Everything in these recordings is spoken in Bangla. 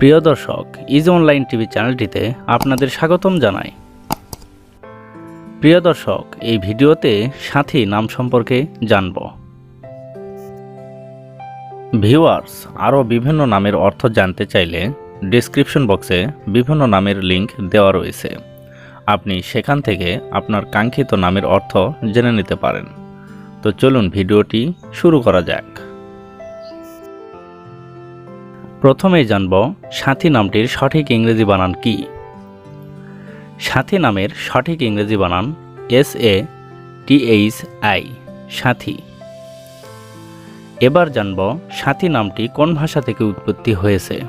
প্রিয় দর্শক ইজ অনলাইন টিভি চ্যানেলটিতে আপনাদের স্বাগতম জানাই। প্রিয় দর্শক, এই ভিডিওতে সাথী নাম সম্পর্কে জানব। ভিউয়ার্স আরও বিভিন্ন নামের অর্থ জানতে চাইলে ডিসক্রিপশন বক্সে বিভিন্ন নামের লিংক দেওয়া রয়েছে। আপনি সেখান থেকে আপনার কাঙ্ক্ষিত নামের অর্থ জেনে নিতে পারেন। তো চলুন ভিডিওটি শুরু করা যাক। প্রথমেই জানব সাথী নামটির সঠিক ইংরেজি বানান কি। সাথী নামের সঠিক ইংরেজি বানান S A T H I Sathi. এবার জানব সাথী নামটি কোন ভাষা থেকে উৎপত্তি হয়েছে।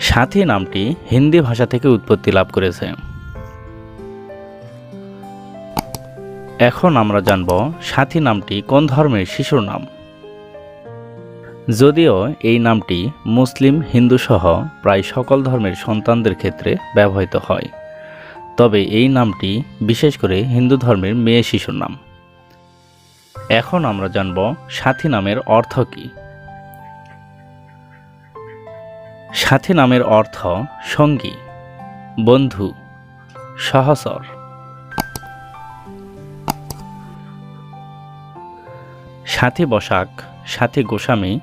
সাথী নামটি হিন্দি ভাষা থেকে উৎপত্তি লাভ করেছে। এখন আমরা জানব সাথী নামটি কোন ধর্মের শিশুর নাম। যদিও এই নামটি মুসলিম হিন্দু সহ প্রায় সকল ধর্মের সন্তানদের ক্ষেত্রে ব্যবহৃত হয়। তবে এই নামটি বিশেষ করে হিন্দু ধর্মের মেয়ে শিশুর নাম। এখন আমরা জানব সাথী নামের অর্থ কী। সাথী নামের অর্থ সঙ্গী, বন্ধু, সহচর। সাথী বসাক, সাথী গোস্বামী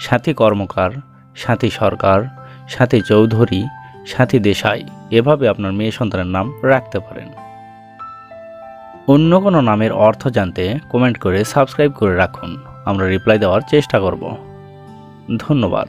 সাথী কর্মকার, সাথী সরকার, সাথী চৌধুরী, সাথী দেশাই এভাবে আপনার মেয়ে সন্তানের নাম রাখতে পারেন। অন্য কোনো নামের অর্থ জানতে কমেন্ট করে সাবস্ক্রাইব করে রাখুন। আমরা রিপ্লাই দেওয়ার চেষ্টা করব। ধন্যবাদ।